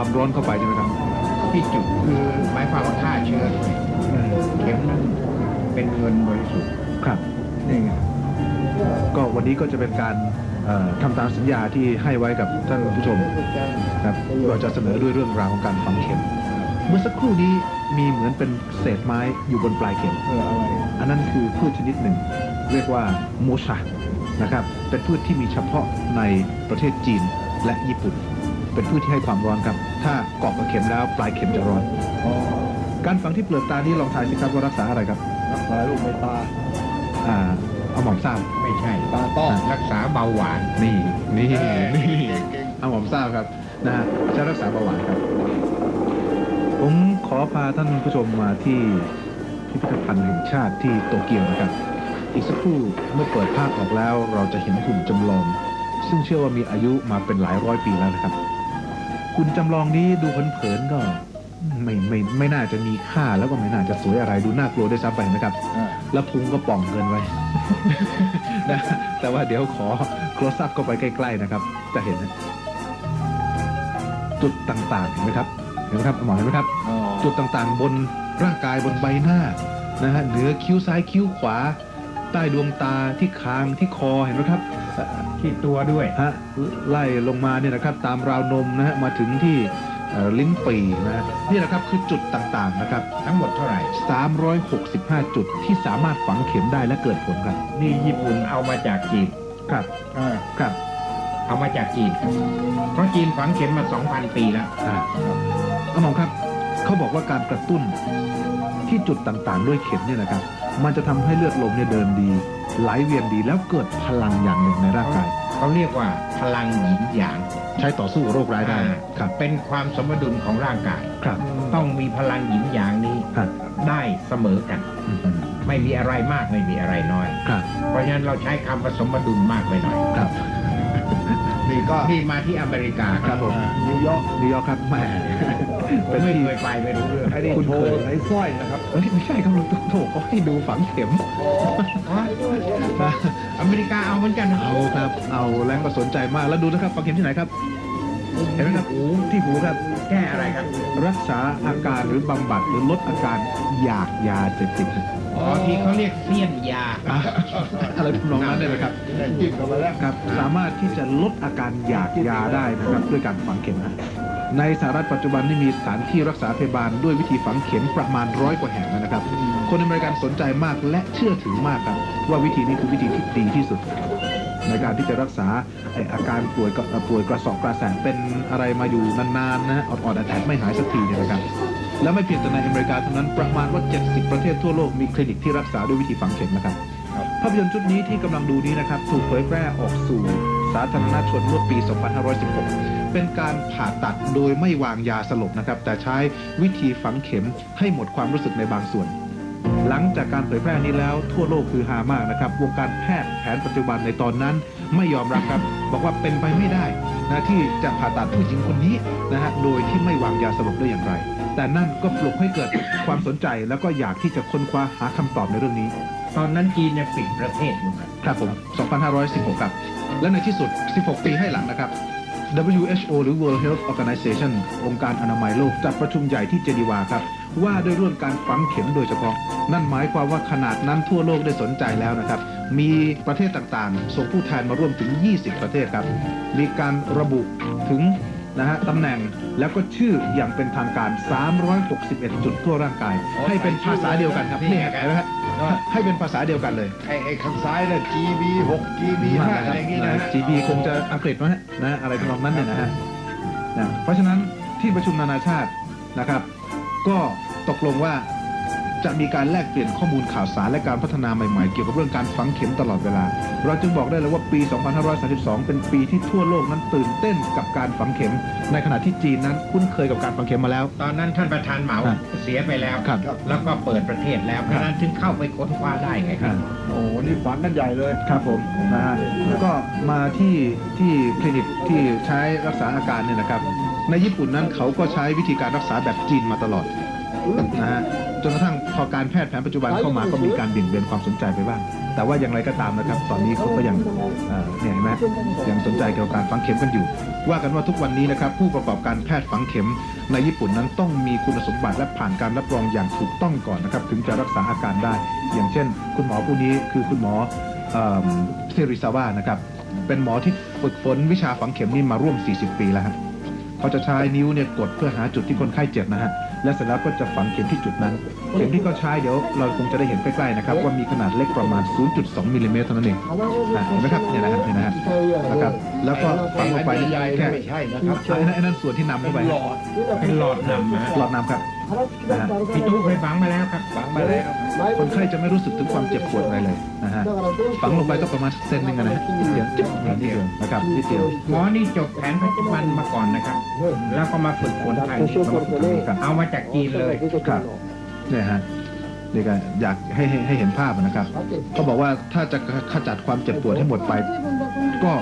ความร้อนเข้าไปใช่ไหมครับที่จุดคือหมายความว่าฆ่าเชื้อด้วยอืมเข็มนั้นเป็นเงินบริสุทธิ์ครับนี่ไงก็วันนี้ก็จะเป็นการเอ่อทำตามสัญญาที่ให้ไว้กับท่านผู้ชมครับเราจะเสนอด้วยเรื่องราวของการฝังเข็ม เมื่อสักครู่นี้มีเหมือนเป็นเศษไม้อยู่บนปลายเข็ม เพื่ออะไรอันนั้นคือพืชชนิดหนึ่ง เรียกว่าโมชะนะครับ เป็นพืชที่มีเฉพาะในประเทศจีนและญี่ปุ่น เป็นพืชที่ให้ความร้อนครับ ถ้าเกาะกับเข็มแล้วปลายเข็มจะร้อนอ๋อการฝังที่เปลือกตานี้ลองทายสิครับว่ารักษาอะไรครับรักษาลูกในตาอ่าเอาหมอมทราบ ไม่ใช่ตาต้อรักษาเบาหวานนี่นี่เอ้ยนี่เก่งเอาหมอมทราบครับนะฮะใช้รักษาเบาหวานครับ ผมขอพาท่านผู้ชมมาที่พิพิธภัณฑ์แห่งชาติที่โตเกียวนะครับ อีกสักครู่เมื่อเปิดภาพออกแล้วเราจะเห็นหุ่นจำลอง ซึ่งเชื่อว่ามีอายุมาเป็นหลายร้อยปีแล้วนะครับ หุ่นจำลองนี้ดูเผินๆก็ไม่ไม่ไม่น่าจะมีค่าแล้วก็ไม่น่าจะสวยอะไรดูน่ากลัวด้วยซ้ำไปนะครับๆอ่าแล้วพุงก็ป่องเกินไปนะแต่ว่าเดี๋ยวขอ close up เข้าไปใกล้ๆนะครับ จะเห็นนะจุดต่างๆเห็นไหมครับเห็นไหมครับหมอเห็นไหมครับ อ๋อจุดต่างๆ บนร่างกายบนใบหน้านะฮะเหนือคิ้วซ้ายคิ้วขวา ใต้ดวงตาที่คางที่คอเห็นไหมครับเอ่อ ที่ตัวด้วยฮะไล่ลงมาเนี่ยนะครับตามราวนมนะฮะมาถึงที่เอ่อลิ้นปี่นะฮะนี่แหละครับคือจุดต่างๆนะครับ ทั้งหมดเท่าไหร่ 365 จุดที่สามารถฝังเข็มได้และเกิดผลครับ นี่ญี่ปุ่นเอามาจากจีนครับอ่าครับ เอามาจากจีนเพราะจีนฝังเข็มมา 2,000 ปีแล้วอ่าเอาหมอครับเขาบอกว่าการกระตุ้นที่จุดต่างๆ ด้วยเข็มเนี่ยนะครับ มันจะทำให้เลือดลมเนี่ยเดินดี ไหลเวียนดีแล้วเกิดพลังอย่างหนึ่งในร่างกาย เขาเรียกว่าพลังหยินหยางใช้ต่อสู้โรคร้ายได้อ่าครับเป็นความสมดุลของร่างกายครับ ต้องมีพลังหยินหยางนี้ครับได้เสมอกันอืมไม่มีอะไรมากไม่มีอะไรน้อยครับ เพราะฉะนั้นเราใช้คำผสมดุลมากไปหน่อยครับนี่ก็ที่มาที่อเมริกาครับผมนิวยอร์กนิวยอร์กครับแหม ผเป็มนไม่ที่เคยไปไม่รู้เรื่องไอ้นี่โชว์ไอ้สร้อยนะครับเอ้ยไม่ใช่ครับลุงตุ๊กโถเขาให้ดูฝังเข็ม อเมริกาเอาเหมือนกันเอาครับ เอาแล้วก็สนใจมากแล้วดูนะครับฝังเข็มที่ไหนครับ เห็นไหมครับหูที่หูครับ แก้อะไรครับรักษาอาการหรือบำบัดหรือลดอาการอยากยาเสพติดอ๋อที่เขาเรียกเสี้ยนยา อะอะไรทำนองนั้นเลยนะครับ จิ้มเข้ามาแล้ว ครับ สามารถที่จะลดอาการอยากยาได้นะครับด้วยการฝังเข็มนะ ในสหรัฐปัจจุบันนี่มีสถานที่รักษาพยาบาลด้วยวิธีฝังเข็มประมาณร้อยกว่าแห่งแล้วนะครับ คนอเมริกันสนใจมากและเชื่อถือมากครับ ว่าวิธีนี้คือวิธีที่ดีที่สุด ในการที่จะรักษาไอ้อาการป่วยกระป่วยกระสอบกระแสนเป็นอะไรมาอยู่นานๆนะออดๆแอดๆไม่หายสักทีเนี่ยนะครับและไม่เพียงแต่ในอเมริกาเท่านั้นประมาณว่า 70 ประเทศทั่วโลกมีคลินิกที่รักษาด้วยวิธีฝังเข็มนะครับครับภาพยนตร์ชุดนี้ที่กำลังดูนี้นะครับถูกเผยแพร่ออกสู่สาธารณชนเมื่อปี 2516 เป็นการผ่าตัดโดยไม่วางยาสลบนะครับ แต่ใช้วิธีฝังเข็มให้หมดความรู้สึกในบางส่วน หลังจากการเผยแพร่นี้แล้วทั่วโลกคือฮามากนะครับ วงการแพทย์แผนปัจจุบันในตอนนั้นไม่ยอมรับครับ บอกว่าเป็นไปไม่ได้นะที่จะผ่าตัดผู้หญิงคนนี้นะฮะโดยที่ไม่วางยาสลบได้อย่างไร แต่นั่นก็ปลุกให้เกิดความสนใจแล้วก็อยากที่จะค้นคว้าหาคำตอบในเรื่องนี้ ตอนนั้นจีนเนี่ยปิดประเทศอยู่ครับ ครับผม 2516 ครับ และในที่สุด 16 ปีให้หลังนะครับ WHO หรือ World Health Organization องค์การอนามัยโลกจัดประชุมใหญ่ที่เจนีวาครับ ว่าด้วยเรื่องการฝังเข็มโดยเฉพาะ นั่นหมายความว่าขนาดนั้นทั่วโลกได้สนใจแล้วนะครับ มีประเทศต่างๆ ส่งผู้แทนมาร่วมถึง 20 ประเทศครับ มีการระบุถึงนะฮะตำแหน่งแล้วก็ชื่ออย่างเป็นทางการ 361 จุดทั่วร่างกาย ให้เป็นภาษาเดียวกันครับนี่เห็นไหมฮะ ให้เป็นภาษาเดียวกันเลยไอ้ไอ้ข้างซ้ายน่ะ GB 6 GB 5อะไรอย่างงี้นะ GB คงจะอังกฤษมั้งฮะนะอะไรทำนองนั้นเนี่ยนะฮะนะเพราะฉะนั้นที่ประชุมนานาชาตินะครับ ก็ตกลงว่า จะมีการแลกเปลี่ยนข้อมูลข่าวสารและการพัฒนาใหม่ๆ เกี่ยวกับเรื่องการฝังเข็มตลอดเวลา เราจึงบอกได้เลยว่าปี 2532 เป็นปีที่ทั่วโลกนั้นตื่นเต้นกับการฝังเข็ม ในขณะที่จีนนั้นคุ้นเคยกับการฝังเข็มมาแล้ว ตอนนั้นท่านประธานเหมาครับเสียไปแล้ว ครับแล้วก็เปิดประเทศแล้วเพราะฉะนั้นถึงเข้าไปค้นคว้าได้ไงครับ โอ้โหนี่ฝันกันใหญ่เลย ครับผมนะฮะก็มาที่ที่คลินิกที่ใช้รักษาอาการเนี่ยนะครับ ในญี่ปุ่นนั้นเขาก็ใช้วิธีการรักษาแบบจีนมาตลอดนะฮะจนกระทั่งพอการแพทย์แผนปัจจุบันเข้ามาก็มีการเบี่ยงเบนความสนใจไปบ้าง แต่ว่าอย่างไรก็ตามนะครับ ตอนนี้เขาก็ยังเอ่อเนี่ยเห็นไหมยังสนใจเกี่ยวกับการฝังเข็มกันอยู่ ว่ากันว่าทุกวันนี้นะครับ ผู้ประกอบการแพทย์ฝังเข็ม ในญี่ปุ่นนั้นต้องมีคุณสมบัติและผ่านการรับรองอย่างถูกต้องก่อนนะครับ ถึงจะรักษาอาการได้ อย่างเช่น คุณหมอผู้นี้คือคุณหมอเอ่อเซริซาวะนะครับเป็นหมอที่ฝึกฝนวิชาฝังเข็มนี่มาร่วม 40 ปีแล้วฮะเขาจะใช้นิ้วเนี่ยกดเพื่อหาจุดที่คนไข้เจ็บนะฮะ และเสร็จแล้วก็จะฝังเข็มที่จุดนั้น เข็มที่เขาใช้เดี๋ยวเราคงจะได้เห็นใกล้ๆนะครับว่ามีขนาดเล็กประมาณ 0.2มิลลิเมตรเท่านั้นเองอะเห็นไหมครับเนี่ยนะครับเนี่ยนะฮะนะครับ แล้วก็ฝังลงไปใหญ่ๆแค่ไม่ใช่นะครับไอ้นั่นไอ้นั่นส่วนที่นำเข้าไปหลอดเป็นหลอดนำนะฮะหลอดน้ำครับ นะฮะพี่ตู้เคยฝังมาแล้วครับ ฝังมาแล้วคนไข้จะไม่รู้สึกถึงความเจ็บปวดอะไรเลยนะฮะฝังลงไปก็ประมาณเซนหนึ่งอะนะฮะนิดเดียวจิ๊บนิดเดียวนะครับนิดเดียวหมอนี่จบแผนปัจจุบันมาก่อนนะครับ แล้วก็มาฝึกฝนทางนี้ครับเอามาจากจีนเลยครับเนี่ยฮะนี่ก็อยากให้ให้ให้เห็นภาพนะครับเขาบอกว่าถ้าจะขจัดความเจ็บปวดให้หมดไป ก็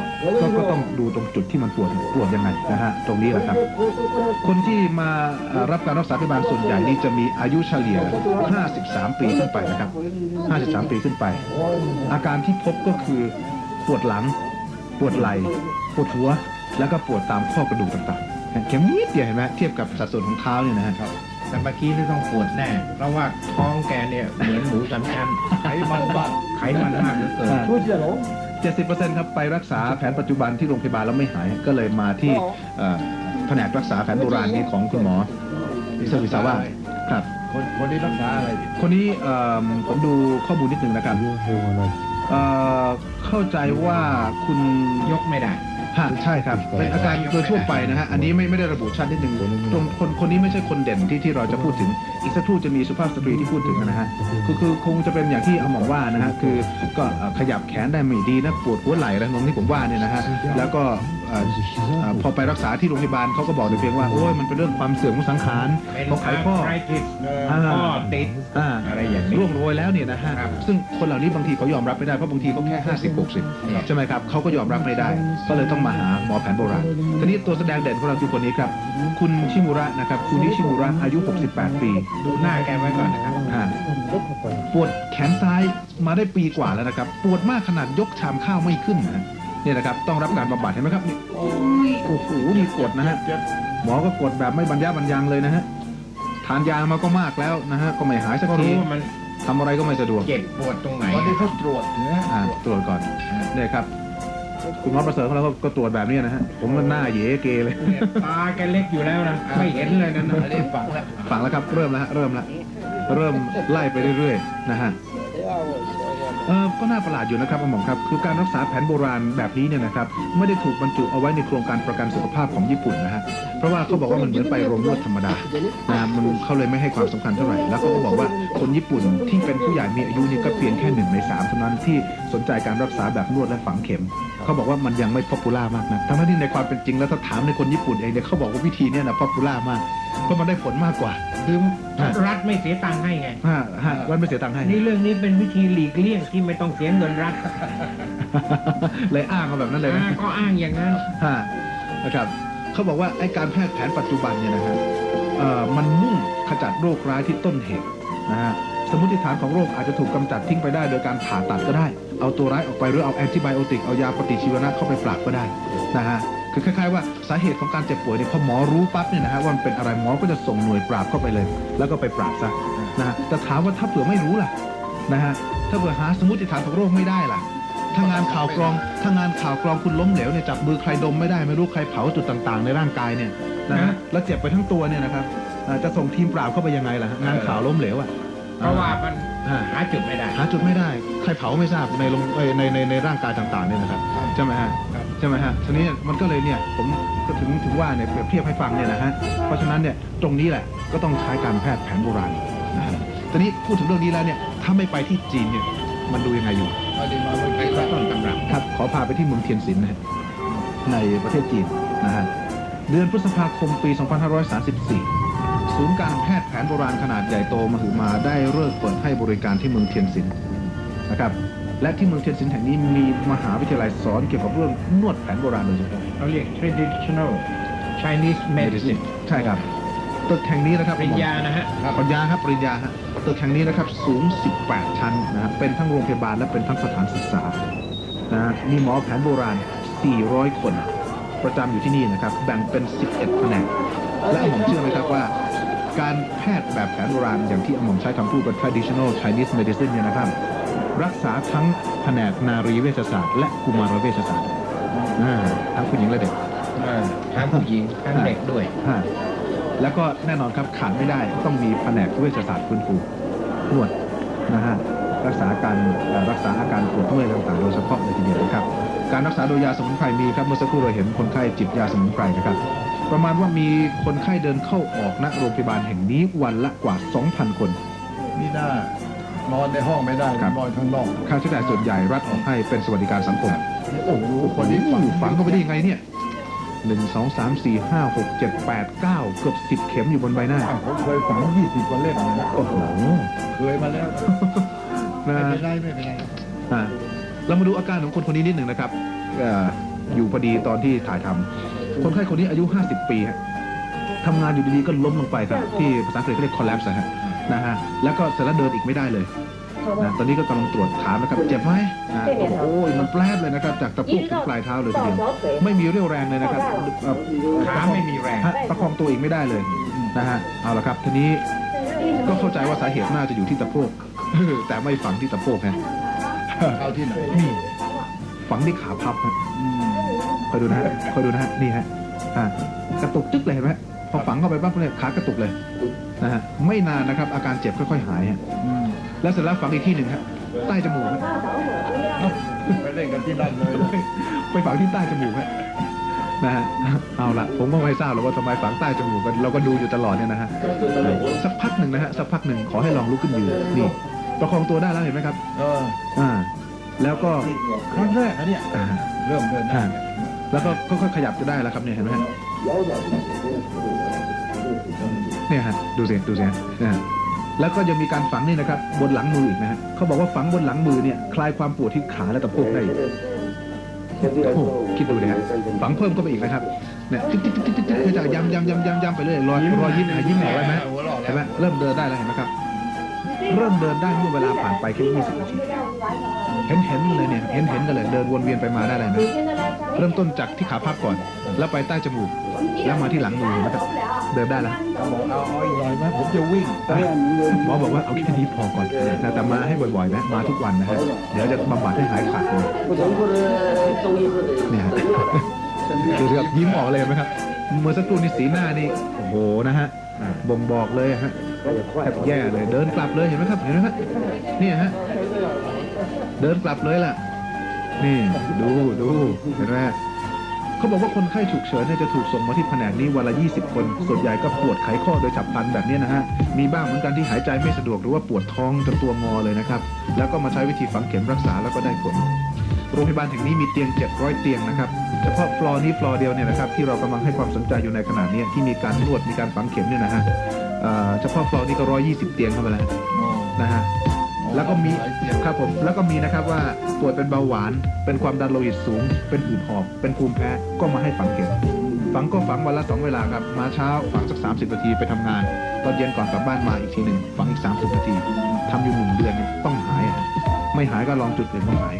ก็ก็ต้องดูตรงจุดที่มันปวดปวดยังไงนะฮะตรงนี้แหละครับ คนที่มาเอ่อรับการรักษาพยาบาลส่วนใหญ่นี่จะมีอายุเฉลี่ย 53 ปีขึ้นไปนะครับ 53 ปีขึ้นไป อาการที่พบก็คือปวดหลัง ปวดไหล่ปวดหัว แล้วก็ปวดตามข้อกระดูกต่างๆเข็มนิดเดียวเห็นไหมเทียบกับสัดส่วนของเท้าเนี่ยนะฮะแต่เมื่อกี้นี่ต้องปวดแน่ เพราะว่าท้องแกเนี่ยเหมือนหมูสามชั้นไขมันบ้างไขมันมากเหลือเกิน 70%ครับไปรักษาแผนปัจจุบันที่โรงพยาบาลแล้วไม่หายก็เลยมาที่เอ่อแผนกรักษาแผนโบราณนี้ของคุณหมออิสวิสาวะครับ คนคนที่รักษาอะไรคนนี้เอิ่มผมดูข้อมูลนิดหนึ่งนะครับเอ่อเข้าใจว่าคุณยกไม่ได้ ฮะใช่ครับเป็นอาการโดยทั่วไปนะฮะอันนี้ไม่ไม่ได้ระบุชัดนิดหนึ่งตรงคนคนนี้ไม่ใช่คนเด่นที่ที่เราจะพูดถึง อีกสักครู่จะมีสุภาพสตรีที่พูดถึงนะฮะคือคือคงจะเป็นอย่างที่อาหมองว่านะฮะคือก็เอ่อขยับแขนได้ไม่ดีนะปวดหัวไหล่อะไรตรงที่ผมว่าเนี่ยนะฮะแล้วก็เอ่อเอ่อ พอไปรักษาที่โรงพยาบาลเขาก็บอกแต่เพียงว่าโอ้ยมันเป็นเรื่องความเสื่อมของสังขารเป็นของไขข้อไรทิสอ่าข้อติดอ่าอะไรอย่างนี้ร่วงโรยแล้วเนี่ยนะฮะครับซึ่งคนเหล่านี้บางทีเขายอมรับไม่ได้เพราะบางทีเขาแค่50 60ใช่ไหมครับเขาก็ยอมรับไม่ได้ ก็เลยต้องมาหาหมอแผนโบราณทีนี้ตัวแสดงเด่นของเราคือคนนี้ครับ คุณชิมุระนะครับคุณนิชิมุระอายุ 68 ปี ดูหน้าแกไว้ก่อนนะครับอ่าปวดแขนซ้ายมาได้ปีกว่าแล้วนะครับ ปวดมากขนาดยกชามข้าวไม่ขึ้นนะ ฮะเนี่ยนะครับต้องรับการบำบัดเห็นไหมครับนี่โอ้ยโอ้โหนี่กดนะฮะหมอก็กดแบบไม่บรรยาบรรยังเลยนะฮะทานยามาก็มากแล้วนะฮะก็ไม่หายสักก็ทีรู้ว่ามันทำอะไรก็ไม่สะดวกเจ็บปวดตรงไหนวันนี้เขาตรวจเนื้ออ่าตรวจก่อนเนี่ยครับ คุณหมอประเสริฐของเราก็ก็ตรวจแบบนี้นะฮะผมมันหน้าเหยเกเลย เนี่ยตาแกเล็กอยู่แล้วนะ ไม่เห็นเลยนะนะอันนี้ฝังแล้ว ฝังแล้วครับเริ่มแล้วฮะเริ่มแล้วเริ่มไล่ไปเรื่อยๆนะฮะ เออก็น่าประหลาดอยู่นะครับหมอครับ คือการรักษาแผนโบราณแบบนี้เนี่ยนะครับไม่ได้ถูกบรรจุเอาไว้ในโครงการประกันสุขภาพของญี่ปุ่นนะฮะเพราะว่าเขาบอกว่ามันเหมือนไปโรงนวดธรรมดานะมันเขาเลยไม่ให้ความสำคัญเท่าไหร่แล้วเขาก็บอกว่า คนญี่ปุ่นที่เป็นผู้ใหญ่มีอายุนี่ก็เพียงแค่หนึ่งในสามเท่านั้นที่สนใจการรักษาแบบนวดและฝังเข็ม เขาบอกว่ามันยังไม่ป๊อปปูล่ามากนะทั้งที่ในความเป็นจริงแล้วถ้าถามในคนญี่ปุ่นเองเนี่ยเขาบอกว่าวิธีเนี้นะป๊อปปูล่ามากเพราะมันได้ผลมากกว่าคือรัฐไม่เสียตังค์ให้ไงฮะฮะวันไม่เสียตังค์ให้นี่เรื่องนี้เป็นวิธีหลีกเลี่ยงที่ไม่ต้องเสียเงินรัฐเลยอ้างมาแบบนั้นเลยนะอ่าก็อ้างอย่างนั้นฮะนะครับเขาบอกว่าไอ้การแพทย์แผนปัจจุบันเนี่ยนะฮะเอ่อมันมุ่งขจัดโรคร้ายที่ต้นเหตุ นะฮะสมมติฐานของโรคอาจจะถูกกำจัดทิ้งไปได้โดยการผ่าตัดก็ได้ เอาตัวร้ายออกไปหรือเอาแอนติไบโอติกเอายาปฏิชีวนะเข้าไปปราบก็ได้นะฮะคือคล้ายๆว่าสาเหตุของการเจ็บป่วยเนี่ยพอหมอรู้ปั๊บเนี่ยนะฮะว่ามันเป็นอะไรหมอก็จะส่งหน่วยปราบเข้าไปเลย แล้วก็ไปปราบซะนะฮะแต่ถามว่าถ้าเผื่อไม่รู้ล่ะนะฮะถ้าเผื่อหาสมมติฐานของโรคไม่ได้ล่ะถ้างานข่าวกรองถ้างานข่าวกรองคุณล้มเหลวเนี่ยจับมือใครดมไม่ได้ไม่รู้ใครเผาจุดต่างๆ ในร่างกายเนี่ยนะฮะนะแล้วเจ็บไปทั้งตัวเนี่ยนะครับอ่า จะส่งทีมปราบเข้าไปยังไงล่ะฮะงานข่าวล้มเหลวอะเพราะว่ามันอ่าหาจุดไม่ได้ หาจุดไม่ได้ ใครเผาไม่ทราบในลงเอ้ยในในในร่างกายต่างๆเนี่ยนะครับใช่ไหมฮะใช่ไหมฮะทีนี้มันก็เลยเนี่ยผมก็ถึงถึงว่าเนี่ยเปรียบเทียบให้ฟังเนี่ยนะฮะเพราะฉะนั้นเนี่ยตรงนี้แหละก็ต้องใช้การแพทย์แผนโบราณนะฮะทีนี้พูดถึงเรื่องนี้แล้วเนี่ยถ้าไม่ไปที่จีนเนี่ยมันดูยังไงอยู่อันนี้มาเป็นไปไงก็ต้นตำรับครับขอพาไปที่เมืองเทียนซินนะฮะในประเทศจีนนะฮะเดือนพฤษภาคมปี 2534 ศูนย์การแพทย์แผนโบราณขนาดใหญ่โตมหึมาได้เลิกเปิดให้บริการที่เมืองเทียนซินนะครับและที่เมืองเทียนซินแห่งนี้มีมหาวิทยาลัยสอนเกี่ยวกับเรื่องนวดแผนโบราณโดยเฉพาะเราเรียก traditional Chinese medicine ใช่ครับตึกแห่งนี้นะครับปริญญานะฮะครับปริญญาครับปริญญาฮะตึกแห่งนี้นะครับสูง 18 ชั้นนะฮะเป็นทั้งโรงพยาบาลและเป็นทั้งสถานศึกษานะฮะมีหมอแผนโบราณ 400 คน ประจำอยู่ที่นี่นะครับ แบ่งเป็น 11 แผนกและอาหม่อมเชื่อไหมครับว่า การแพทย์แบบแผนโบราณอย่างที่อาหม่อมใช้คำพูดว่า traditional Chinese medicine เนี่ยนะครับ รักษาทั้งแผนกนารีเวชศาสตร์ และกุมารเวชศาสตร์อ่าทั้งผู้หญิงและเด็กเออทั้งผู้หญิงทั้งเด็กด้วยฮะแล้วก็แน่นอนครับขาดไม่ได้ต้องมีแผนกเวชศาสตร์ฟื้นฟูนวดนะฮะรักษาการเอ่อรักษาอาการปวดเมื่อยต่างๆโดยเฉพาะเลยทีเดียวนะครับ การรักษาโดยยาสมุนไพรมีครับเมื่อสักครู่เราเห็นคนไข้จิบยาสมุนไพรนะครับ ประมาณว่ามีคนไข้เดินเข้าออกณโรงพยาบาลแห่งนี้วันละกว่า 2,000 คน นี่น่านอนในห้องไม่ได้ครับ นอนข้างนอกค่าใช้จ่ายส่วนใหญ่รัฐออกให้เป็นสวัสดิการสังคมโอ้โหคนนี้ฝัฝังงฝังเข้าไปได้ยังไงเนี่ยหนึ่งสองสามสี่ห้าหกเจ็ดแปดเก้าเกือบสิบเข็มอยู่บนใบหน้าผมเคยฝัง20กว่าเล่มเลยนะโอ้โหเคยมาแล้วนะไม่เป็นไรไม่เป็นไรอ่าเรามาดูอาการของคนคนนี้นิดหนึ่งนะครับเอ่ออยู่พอดีตอนที่ถ่ายทำ คนไข้คนนี้อายุ 50 ปีฮะทำงานอยู่ดีๆก็ล้มลงไปครับ ที่ภาษาอังกฤษเขาเรียก collapse นะฮะนะฮะแล้วก็เสร็จแล้วเดินอีกไม่ได้เลยนะตอนนี้ก็กำลังตรวจถามนะครับเจ็บไหมนะโอ้โหมันแปลบเลยนะครับ จากตะปุกถึงปลายเท้าเลยทีเดียวไม่มีเรี่ยวแรงเลยนะครับเอ่อขาไม่มีแรงฮะประคองตัวเองไม่ได้เลยนะฮะเอาละครับทีนี้ก็เข้าใจว่าสาเหตุน่าจะอยู่ที่ตะโพกแต่ไม่ฝังที่ตะโพกฮะเอาที่ไหนนี่ฝังที่ขาพับฮะอืม คอยดูนะฮะคอยดูนะฮะนี่ฮะอ่ากระตุกจึ๊กเลยเห็นไหมพอฝังเข้าไปปั๊บเนี่ยขากระตุกเลยนะฮะไม่นานนะครับอาการเจ็บค่อยๆหายฮะอืมแล้วเสร็จแล้วฝังอีกที่หนึ่งฮะใต้จมูกฮะเอ้าไปเล่นกันที่นั่นเลยนะไปฝังที่ใต้จมูกฮะนะฮะเอาละผมก็ไม่ทราบหรอกว่าทำไมฝังใต้จมูกกันเราก็ดูอยู่ตลอดเนี่ยนะฮะ สักพักหนึ่งนะฮะสักพักหนึ่งขอให้ลองลุกขึ้นยืนนี่ประคองตัวได้แล้วเห็นไหมครับ เอออ่า แล้วก็ครั้งแรกนะเนี่ย อ่าเริ่มเดินได้ แล้วก็ค่อยๆขยับจะได้แล้วครับเนี่ยเห็นไหมฮะเนี่ยฮะดูสิดูสิฮะนะฮะแล้วก็ยังมีการฝังนี่นะครับ บนหลังมืออีกนะฮะเขาบอกว่าฝังบนหลังมือเนี่ยคลายความปวดที่ขาและตะโพกได้อีกโอ้โหคิดดูดิฮะฝังเพิ่มเข้าไปอีกนะครับเนี่ยติ๊กติ๊กติ๊กติ๊กติ๊กติ๊กจะย้ำย้ำย้ำย้ำย้ำไปเรื่อยรอยรอยยิ้มอะยิ้มหน่อยไว้ไหมหัวเราะแล้เห็นวไหมเริ่มเดินได้แล้วเห็นไหมครับ เริ่มเดินได้เมื่อเวลาผ่านไปแค่20นาทีเห็นเห็นเลยเนี่ยเห็นเห็นกันเลยเดินวนเวียนไปมาได้เลยนะ เริ่มต้นจากที่ขาพับก่อน แล้วไปใต้จมูก แล้วมาที่หลังมือนะครับเดินได้แล้วบอกเอาเอาอีกหน่อยไหมผมจะวิ่งหมอบอกว่าเอาแค่นี้พอก่อนนะแต่มาให้บ่อยๆนะมาทุกวันนะฮะเดี๋ยวจะบำบัดให้หายขาดเลยเนี่ยฮะดูสิครับยิ้มออกเลยเห็นไหมครับ เมื่อสักครู่นี้สีหน้านี่โอ้โหนะฮะบ่งบอกเลยฮะแทบแย่เลย เดินกลับเลยเห็นไหมครับเห็นไหมครับเนี่ยฮะเดินกลับเลยล่ะ นี่ดูดูเห็นไหมเขาบอกว่าคนไข้ฉุกเฉินเนี่ยจะถูกส่งมาที่แผนกนี้วันละ 20 คน ส่วนใหญ่ก็ปวดไขข้อโดยฉับพลันแบบนี้นะฮะ มีบ้างเหมือนกันที่หายใจไม่สะดวกหรือว่าปวดท้องจนตัวงอเลยนะครับ แล้วก็มาใช้วิธีฝังเข็มรักษาแล้วก็ได้ผล โรงพยาบาลแห่งนี้มีเตียง 700 เตียงนะครับ เฉพาะฟลอร์นี้ฟลอร์เดียวเนี่ยนะครับที่เรากำลังให้ความสนใจอยู่ในขณะนี้ที่มีการนวดมีการฝังเข็มเนี่ยนะฮะเอ่อเฉพาะฟลอร์นี้ก็ 120 เตียงเข้าไปแล้วนะฮะ แล้วก็มีหลายเตียงครับผมแล้วก็มีนะครับว่าป่วยเป็นเบาหวาน เป็นความดันโลหิตสูง เป็นหืดหอบเป็นภูมิแพ้ก็มาให้ฝังเข็มฝังก็ฝังวันละสองเวลาครับมาเช้าฝังสัก 30นาทีไปทำงานตอนเย็นก่อนกลับบ้านมาอีกทีหนึ่งฝังอีก 30นาทีทำอยู่หนึ่งเดือนเนี่ยต้องหายอะไม่หายก็ลองจุดอื่นมาหาย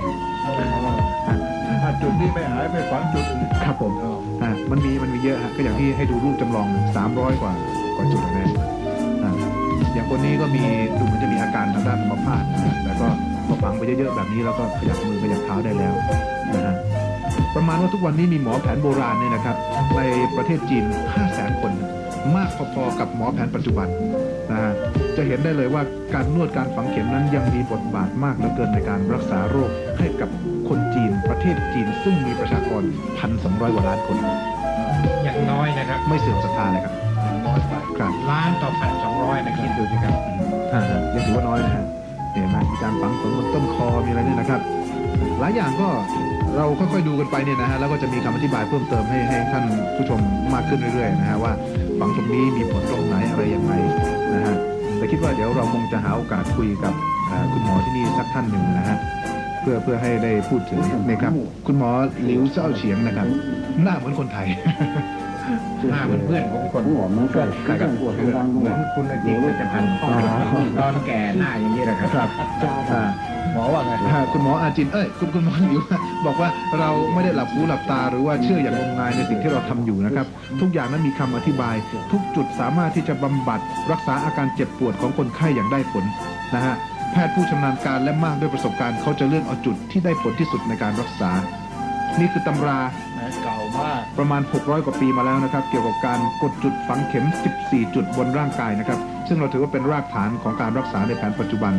ถ้าจุดนี้ไม่หายไปฝังจุดอื่นครับผมเอออ่ามันมีมันมีเยอะฮะก็อย่างที่ให้ดูรูปจำลอง 300 กว่ากว่าจุดนะฮะอ่าอย่าง คนนี้ก็มีดูเหมือนจะมีอาการทางด้านอัมพาตนะฮะแต่ก็พอฝังไปเยอะๆแบบนี้แล้วก็ขยับมือขยับเท้าได้แล้วนะฮะประมาณว่าทุกวันนี้มีหมอแผนโบราณเนี่ยนะครับในประเทศจีน 5 0 0 0 0 0 คนมากพอๆกับหมอแผนปัจจุบันนะฮะจะเห็นได้เลยว่าการนวดการฝังเข็มนั้นยังมีบทบาทมากเหลือเกินในการรักษาโรคให้กับคนจีนประเทศจีนซึ่งมีประชากรพันสองร้อยกว่าล้านคน อย่างน้อยนะครับ ไม่เสื่อมศรัทธาเลยครับน้อยไป ครับล้านต่อพันสองร้อยนะคิดดูสิครับอ่าฮะยังถือว่าน้อยนะฮะเห็นไหมมีการฝังขนบนต้นคอมีอะไรเนี่ยนะครับ หลายอย่างก็เราค่อยๆดูกันไปเนี่ยนะฮะแล้วก็จะมีคำอธิบายเพิ่มเติมให้ให้ท่านผู้ชมมากขึ้นเรื่อยๆนะฮะว่าฝังตรงนี้มีผลตรงไหนอะไรยังไงนะฮะแต่คิดว่าเดี๋ยวเราคงจะหาโอกาสคุยกับเอ่อคุณหมอที่นี่สักท่านหนึ่งนะฮะเพื่อเพื่อให้ได้พูดถึงนะครับ คุณหมอหลิวเจ้าเฉียงนะครับ หน้าเหมือนคนไทย หน้าเมืนเพื่อนของคนหัวมันเกิดก็บปวดกลางหัวคุณจริงจะพันข้อตอนแก่หน้าอย่างนี้แหละครับหมอว่าไงคุณหมออาจินเอ้ยคุณคุณหมอหลิวบอกว่าเราไม่ได้หลับหูหลับตาหรือว่าเชื่ออย่างงมงายในสิ่งที่เราทำอยู่นะครับ ทุกอย่างนั้นมีคำอธิบาย ทุกจุดสามารถที่จะบำบัดรักษาอาการเจ็บปวดของคนไข้อย่างได้ผลนะฮะแพทย์ผู้ชำนาญการและมากด้วยประสบการณ์เขาจะเลือกเอาจุดที่ได้ผลที่สุดในการรักษา นี่คือตำราามาก ประมาณ 600 กว่าปีมาแล้วนะครับ เกี่ยวกับการกดจุดฝังเข็ม 14 จุดบนร่างกายนะครับ ซึ่งเราถือว่าเป็นรากฐานของการรักษาในแผนปัจจุบัน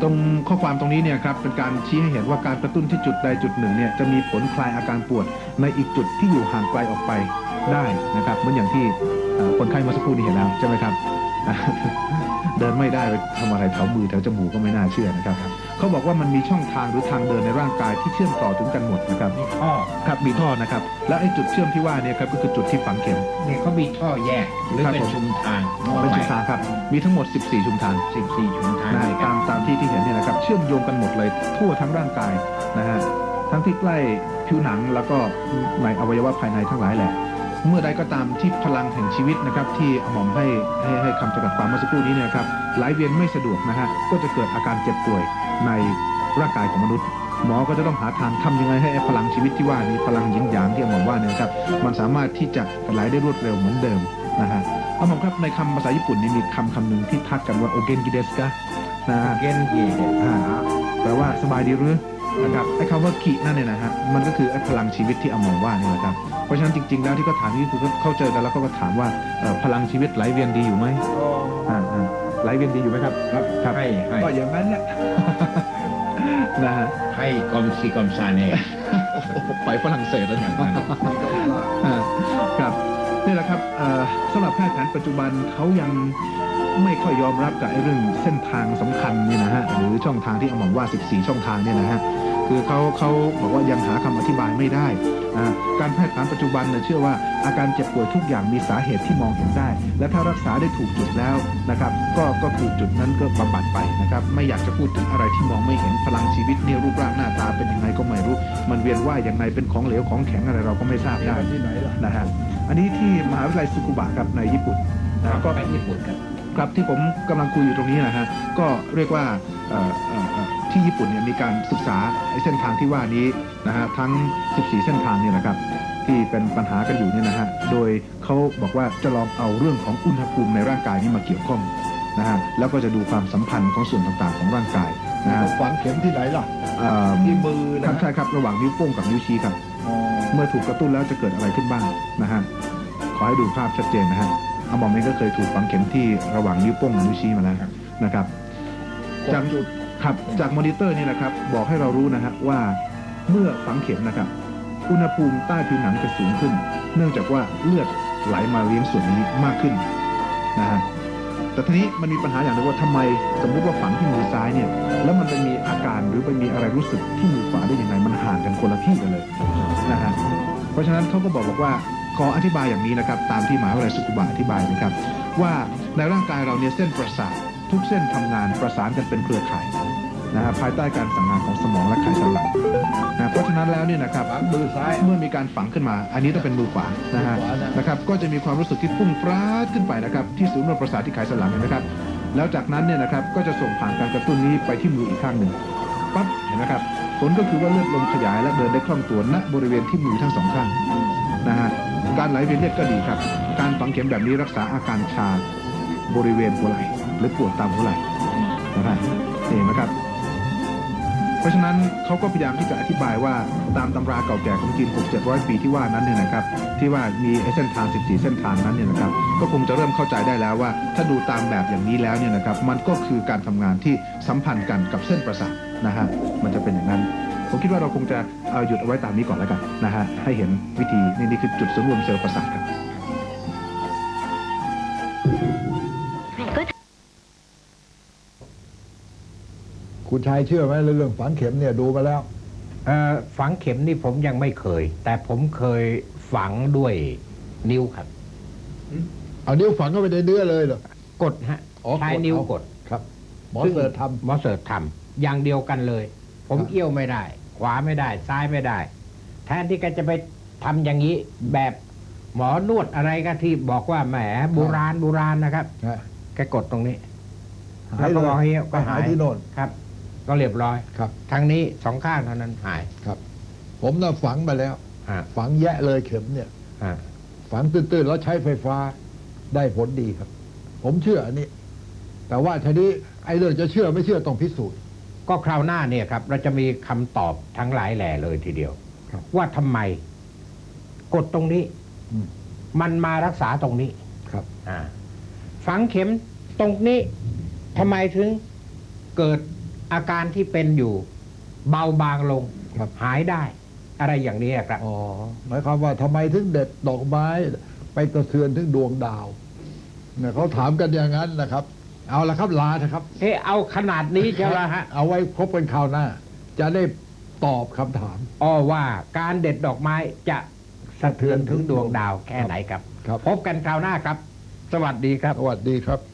ตรงข้อความตรงนี้เนี่ยครับเป็นการชี้ให้เห็นว่าการกระตุ้นที่จุดใดจุดหนึ่งเนี่ยจะมีผลคลายอาการปวดในอีกจุดที่อยู่ห่างไกลออกไปได้นะครับเหมือนอย่างที่คนไข้มื่อสักครู่นี้เห็นแล้วใช่ไหมครับ เดินไม่ได้ไปทำอะไรแถวมือแถวจมูกก็ไม่น่าเชื่อนะครับ เขาบอกว่ามันมีช่องทางหรือทางเดินในร่างกายที่เชื่อมต่อถึงกันหมดนะครับมีท่อครับมีท่อนะครับ แล้วไอ้จุดเชื่อมที่ว่าเนี่ยครับก็คือจุดที่ฝังเข็มนี่เขามีท่อแยกหรือครับเป็นผม ชุมทางเป็นชุมทางครับมีทั้งหมด 14 ชุมทาง สิบสี่ชุมทางนะด้วยกัตานมตามที่ที่เห็นเนี่ยนะครับเชื่อมโยงกันหมดเลยทั่วทั้งร่างกายนะฮะทั้งที่ใกล้ผิวหนังแล้วก็ในอวัยวะภายในทั้งหลายแหละ เมื่อใดก็ตามที่พลังแห่งชีวิตนะครับที่หม่อมให้ให้ให้คำจำกัดความเมื่อสักครู่นี้เนี่ยครับไหลเวียนไม่สะดวกนะฮะก็จะเกิดอาการเจ็บป่วยในร่างกายของมนุษย์ หมอก็จะต้องหาทางทำยังไงให้ไอ้พลังชีวิตที่ว่านี้พลังหยิงหยางที่หมอมว่าเนี่ยนะครับมันสามารถที่จะไหลได้รวดเร็วเหมือนเดิมนะฮะเอาหมอมครับในคำภาษาญี่ปุ่นนี่มีคำคำหนึ่งที่ทักกันว่าโอเกนกิเดสกะนะฮะเกนเย่อ่าแปลว่าสบายดีหรือ นะครับไอ้คำว่ากินั่นเนี่ยนะฮะมันก็คือไอ้พลังชีวิตที่อมองว่านี่แหละครับเพราะฉะนั้นจริง ๆ แล้วที่เขาถามนี่คือเขาเจอกันแล้วเขาก็ถามว่าเอ่อพลังชีวิตไหลเวียนดีอยู่ไหมอ่าอ่าไหลเวียนดีอยู่ไหมครับครับครับให้ให้ก็อย่างนั้นแหละ นะฮะให้กอมซีกอมซาเน่ไปฝรั่งเศสแล้วเนี่ยอ่าครับนี่แหละครับเอ่อสำหรับแพทย์แผนปัจจุบันเขายังไม่ค่อยยอมรับกับไอ้เรื่องเส้นทางสำคัญเนี่ยนะฮะหรือช่องทางที่เอาหมอว่า 14 ช่องทางเนี่ยนะฮะ คือเขาเขาบอกว่ายังหาคำอธิบายไม่ได้อ่าการแพทย์แผนปัจจุบันเนี่ยเชื่อว่าอาการเจ็บป่วยทุกอย่างมีสาเหตุที่มองเห็นได้ และถ้ารักษาได้ถูกจุดแล้วนะครับก็ก็คือจุดนั้นก็บำบัดไปนะครับไม่อยากจะพูดถึงอะไรที่มองไม่เห็นพลังชีวิตเนี่ยรูปร่างหน้าตาเป็นยังไงก็ไม่รู้ มันเวียนว่ายอย่างไรเป็นของเหลวของแข็งอะไรเราก็ไม่ทราบได้ที่ไหนล่ะนะฮะอันนี้ที่มหาวิทยาลัยซุกุบะครับในญี่ปุ่นนะก็ก็ไปญี่ปุ่นครับครับที่ผมกำลังคุยอยู่ตรงนี้นะฮะก็เรียกว่า เอ่อเอ่อเอ่อที่ญี่ปุ่นเนี่ยมีการศึกษาไอ้เส้นทางที่ว่านี้นะฮะทั้ง 14 เส้นทางเนี่ยนะครับที่เป็นปัญหากันอยู่เนี่ยนะฮะโดยเขาบอกว่าจะลองเอาเรื่องของอุณหภูมิในร่างกายนี้มาเกี่ยวข้องนะฮะแล้วก็จะดูความสัมพันธ์ของส่วนต่างๆของร่างกายนะฮะฝังเข็มที่ไหนล่ะเอ่อที่มือครันะบใช่ครับระหว่างนิ้วโป้งกับนิ้วชี้ครับอ๋อเมื่อถูกกระตุ้นแล้วจะเกิดอะไรขึ้นบ้างนะฮะขอให้ดูภาพชัดเจนนะฮะอาหมอมเองก็เคยถูกฝังเข็มที่ระหว่างนิ้วโป้งกับนิ้วชี้มาแล้วนะครับจากจุด ครับจากมอนิเตอร์นี่นะครับ บอกให้เรารู้นะฮะว่าเมื่อฝังเข็มนะครับ อุณหภูมิใต้ผิวหนังจะสูงขึ้น เนื่องจากว่าเลือดไหลมาเลี้ยงส่วนนี้มากขึ้นนะฮะแต่ทีนี้มันมีปัญหาอย่างหนึงว่าทำไมสมมุติว่าฝังที่มือซ้ายเนี่ย แล้วมันไปมีอาการหรือไปมีอะไรรู้สึกที่มือขวาได้ยังไงมันห่างกันคนละที่กันเลยนะฮะเพราะฉะนั้นเขาก็บอกบอกว่าขออธิบายอย่างนี้นะครับ ตามที่มหาวิทยาลัยสุขุบะอธิบายนะครับ ว่าในร่างกายเราเนี่ยเส้นประสาท ทุกเส้นทำงานประสานกันเป็นเครือข่ายนะฮะภายใต้การสั่งงานของสมองและไขสันหลังนะเพราะฉะนั้นแล้วเนี่ยนะครับฝังมือซ้ายเมื่อมีการฝังขึ้นมา อันนี้ต้องเป็นมือขวานะฮะมือขวานะนะครับก็จะมีความรู้สึกที่พุ่งปราดขึ้นไปนะครับที่ศูนย์รวมประสาทที่ไขสันหลังเห็นะครับแล้วจากนั้นเนี่ยนะครับก็จะส่งผ่านการกระตุ้นนี้ไปที่มืออีกข้างหนึ่งปั๊บเห็นไหมครับผลก็คือว่าเลือดลมขยายและเดินได้คล่องตัวณบริเวณที่มือทั้งสองข้างนะฮะการไหลเวียนเลือดก็ดีครับ การฝังเข็มแบบนี้รักษาอาการชาบริเวณหัวไหล่ หรือปวดตามหัวไหล่นะครับนี่เห็นไหมครับ เพราะฉะนั้นเขาก็พยายามที่จะอธิบายว่าตามตำราเก่าแก่ของจีน6 700 ปีที่ว่านั้นเนี่ยนะครับ ที่ว่ามีเส้นทาง 14 เส้นทางนั้นเนี่ยนะครับ ก็คงจะเริ่มเข้าใจได้แล้วว่า ถ้าดูตามแบบอย่างนี้แล้วเนี่ยนะครับ มันก็คือการทำงานที่สัมพันธ์กันกับเส้นประสาทนะฮะมันจะเป็นอย่างนั้นผมคิดว่าเราคงจะเอาหยุดเอาไว้ตามนี้ก่อนแล้วกันนะฮะให้เห็นวิธีนี่นี่คือจุดศูนย์รวมเซลล์ประสาทครับ คุณชายเชื่อไหมเรื่องฝังเข็มเนี่ยดูมาแล้วเอ่อฝังเข็มนี่ผมยังไม่เคย แต่ผมเคยฝังด้วยนิ้วครับ เอานิ้วฝังเข้าไปในเนื้อเลยเหรอ กดฮะอ๋อกด ใช้นิ้วเอากดครับหมอเสิร์ชทหมอเสิร์ชทำอย่างเดียวกันเลย ผมครับเอี้ยวไม่ได้ ขวาไม่ได้ ซ้ายไม่ได้ แทนที่แกจะไปทำอย่างนี้ แบบหมอนวดอะไรก็ที่บอกว่าแหมโบราณโบราณนะครับฮะแกกดตรงนี้ หาแล้วยก็เลบอกให้ยก็ไปหายที่โน่น ครับ ก็เรียบร้อยครับทางนี้สองข้างเท่านั้นหายครับ ผมน่ะฝังไปแล้วอ่าฝังแยะเลยเข็มเนี่ยอ่าฝังตื้นๆแล้วใช้ไฟฟ้าได้ผลดีครับ ผมเชื่ออันนี้ แต่ว่าทีนี้ไอ้เรื่องจะเชื่อไม่เชื่อต้องพิสูจน์ ก็คราวหน้าเนี่ยครับ เราจะมีคำตอบทั้งหลายแหล่เลยทีเดียว ครับ ว่าทำไมกดตรงนี้ อืมมันมารักษาตรงนี้ ครับ อ่าฝังเข็มตรงนี้ทำไมถึงเกิด อาการที่เป็นอยู่เบาบางลงครับ หายได้ อะไรอย่างนี้ครับ อ๋อหมายความว่าทำไมถึงเด็ดดอกไม้ ไปกระเทือนถึงดวงดาวเนี่ยเขาถามกันอย่างนั้นนะครับ เอาละครับลานะครับ เอ๊ะเอาขนาดนี้ใช่ไหมฮะเอาไว้พบกันคราวหน้า จะได้ตอบคำถาม อ้อว่าการเด็ดดอกไม้จะสะเทือนถึงดวงดาวแค่ไหนครับ ครับ พบกันคราวหน้าครับ สวัสดีครับ สวัสดีครับ